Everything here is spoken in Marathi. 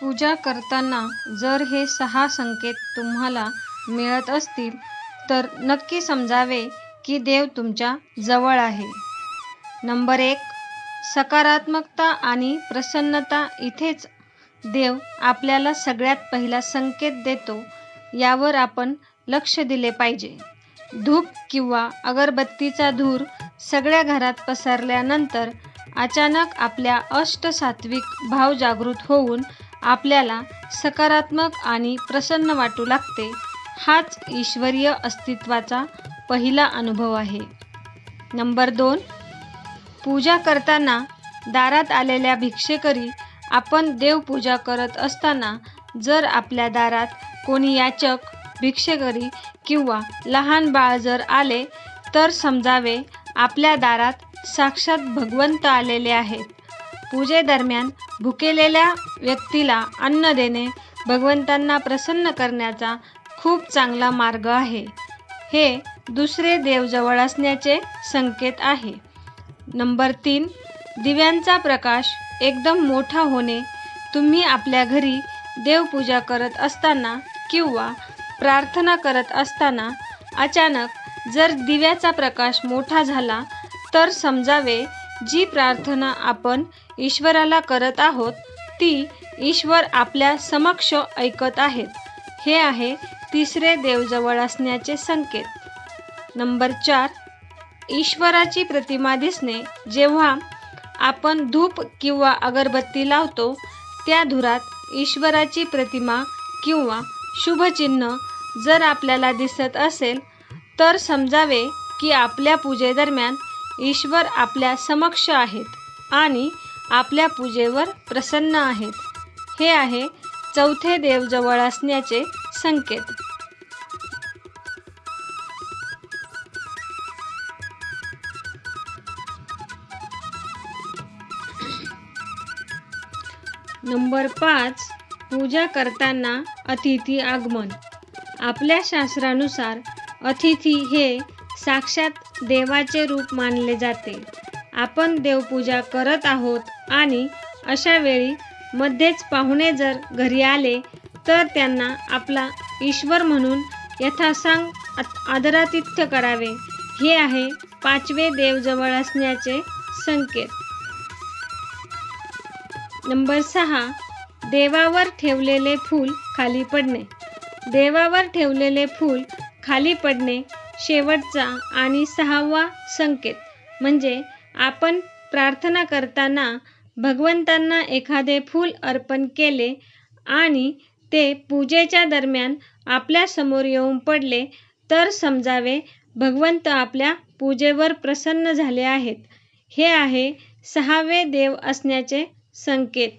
पूजा करताना जर हे सहा संकेत तुम्हाला मिळत असतील तर नक्की समजावे की देव तुमच्या जवळ आहे. नंबर एक सकारात्मकता आणि प्रसन्नता इथेच देव आपल्याला सगळ्यात पहिला संकेत देतो यावर आपण लक्ष दिले पाहिजे. धूप किंवा अगरबत्तीचा धूर सगळ्या घरात पसरल्यानंतर अचानक आपल्या अष्टसात्विक भाव जागृत होऊन आपल्याला सकारात्मक आणि प्रसन्न वाटू लागते हाच ईश्वरीय अस्तित्वाचा पहिला अनुभव आहे. नंबर दोन पूजा करताना दारात आलेल्या भिक्षेकरी आपण देवपूजा करत असताना जर आपल्या दारात कोणी याचक भिक्षेकरी किंवा लहान बाळ जर आले तर समजावे आपल्या दारात साक्षात भगवंत आलेले आहेत. पूजेदरम्यान भुकेलेल्या व्यक्तीला अन्न देणे भगवंतांना प्रसन्न करण्याचा खूप चांगला मार्ग आहे. हे दुसरे देव जवळ असण्याचे संकेत आहे. नंबर तीन दिव्यांचा प्रकाश एकदम मोठा होणे तुम्ही आपल्या घरी देवपूजा करत असताना किंवा प्रार्थना करत असताना अचानक जर दिव्याचा प्रकाश मोठा झाला तर समजावे जी प्रार्थना आपण ईश्वराला करत आहोत ती ईश्वर आपल्या समक्ष ऐकत आहेत. हे आहे तिसरे देवजवळ असण्याचे संकेत. नंबर चार ईश्वराची प्रतिमा दिसणे. जेव्हा आपण धूप किंवा अगरबत्ती लावतो त्या धुरात ईश्वराची प्रतिमा किंवा शुभचिन्ह जर आपल्याला दिसत असेल तर समजावे की आपल्या पूजेदरम्यान ईश्वर आपल्या समक्ष आहेत आणि आपल्या पूजेवर प्रसन्न आहेत. हे आहे चौथे देव जवळ असण्याचे संकेत. नंबर पाच. पूजा करताना अतिथी आगमन. आपल्या शास्त्रानुसार अतिथी हे साक्षात देवाचे रूप मानले जाते. आपण देवपूजा करत आहोत आणि अशा वेळी मध्येच पाहुणे जर घरी आले तर त्यांना आपला ईश्वर म्हणून यथासांग आदरातिथ्य करावे. हे आहे पाचवे देव जवळ असण्याचे संकेत. नंबर सहा देवावर ठेवलेले फूल खाली पडणे. देवावर ठेवलेले फूल खाली पडणे शेवटचा आणि सहावा संकेत. म्हणजे आपण प्रार्थना करताना भगवंतांना एखादे फूल अर्पण केले आणि ते पूजेच्या दरम्यान आपल्यासमोर येऊन पडले तर समजावे भगवंत आपल्या पूजेवर प्रसन्न झाले आहेत. हे आहे सहावे देव असण्याचे संकेत.